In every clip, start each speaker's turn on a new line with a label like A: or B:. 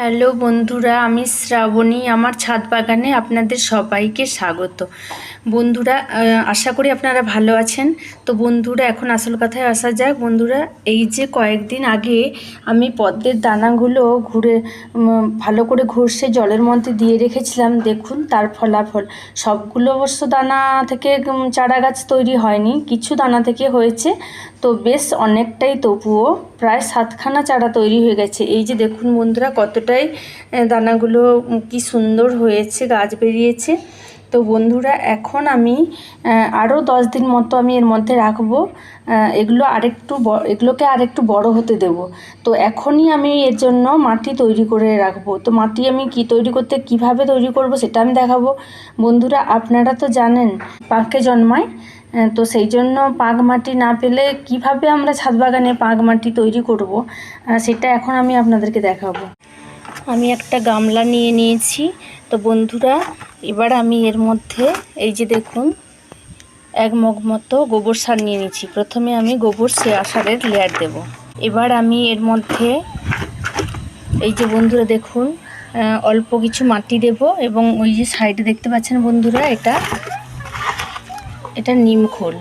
A: Hello বন্ধুরা, আমি শ্রাবণী, আমার ছাদ বাগানে আপনাদের সবাইকে স্বাগত। বন্ধুরা আশা করি আপনারা ভালো আছেন। তো বন্ধুরা, এখন আসল কথায় আসা যাক। বন্ধুরা, এই যে কয়েকদিন আগে আমি পদ্মের দানাগুলো ঘুরে ভালো করে ঘষে জলের মধ্যে দিয়ে রেখেছিলাম, দেখুন তার ফলাফল। সবগুলো অবশ্য দানা থেকে চারা গাছ তৈরি হয়নি, কিছু দানা থেকে হয়েছে, তো বেশ অনেকটাই তবুও প্রায় সাতখানা চারা তৈরি হয়ে গেছে। এই যে দেখুন বন্ধুরা, কতটাই দানাগুলো কি সুন্দর হয়েছে, গাছ বেরিয়েছে। তো বন্ধুরা, এখন আমি আরও দশ দিন মতো আমি এর মধ্যে রাখব। এগুলো আরেকটু এগুলোকে আরেকটু বড় হতে দেব। তো এখনই আমি এর জন্য মাটি তৈরি করে রাখব। তো মাটি আমি কি তৈরি করতে, কীভাবে তৈরি করব সেটা আমি দেখাবো। বন্ধুরা, আপনারা তো জানেন, পাঁকে জন্মায়। তো সেই জন্য পাক মাটি না পেলে কীভাবে আমরা ছাদ বাগানে পাক মাটি তৈরি করব? সেটা এখন আমি আপনাদেরকে দেখাবো। আমি একটা গামলা নিয়ে নিয়েছি। তো বন্ধুরা, এবার আমি এর মধ্যে এই যে দেখুন, এক মগ মতো গোবর সার নিয়ে নিয়েছি। প্রথমে আমি গোবর সারের লেয়ার দেব। এবার আমি এর মধ্যে এই যে বন্ধুরা দেখুন অল্প কিছু মাটি দেব এবং ওই যে সাইডে দেখতে পাচ্ছেন বন্ধুরা, এটা এটা নিম খোল।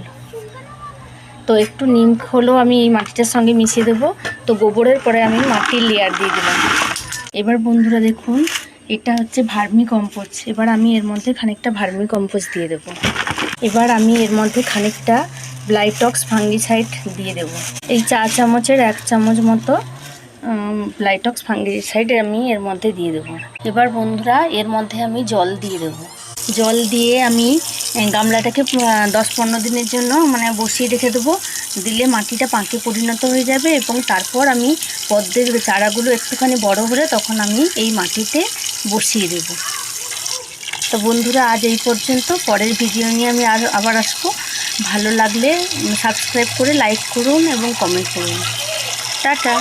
A: তো একটু নিম খোলও আমি এই মাটিটার সঙ্গে মিশিয়ে দেবো। তো গোবরের পরে আমি মাটির লেয়ার দিয়ে দিলাম। এবার বন্ধুরা দেখুন, এটা হচ্ছে ভার্মি কম্পোস্ট এবার আমি এর মধ্যে খানিকটা ভার্মি কম্পোস্ট দিয়ে দেবো। এবার আমি এর মধ্যে খানিকটা ব্লাইটক্স ফাঙ্গিসাইড দিয়ে দেব। এই চা চামচের এক চামচ মতো ব্লাইটক্স ফাঙ্গিসাইড আমি এর মধ্যে দিয়ে দেবো। এবার বন্ধুরা, এর মধ্যে আমি জল দিয়ে দেবো। জল দিয়ে আমি গামলাটাকে দশ পনেরো দিনের জন্য মানে বসিয়ে রেখে দেবো। দিলে মাটিটা পাঁকে পরিণত হয়ে যাবে এবং তারপর আমি পদ্মের চারাগুলো একটুখানি বড় হলে তখন আমি এই মাটিতে বসিয়ে দেবো। তো বন্ধুরা, আজ এই পর্যন্ত। পরের ভিডিও নিয়ে আমি আর আবার আসব। ভালো লাগলে সাবস্ক্রাইব করে লাইক করুন এবং কমেন্ট করুন। টাটা।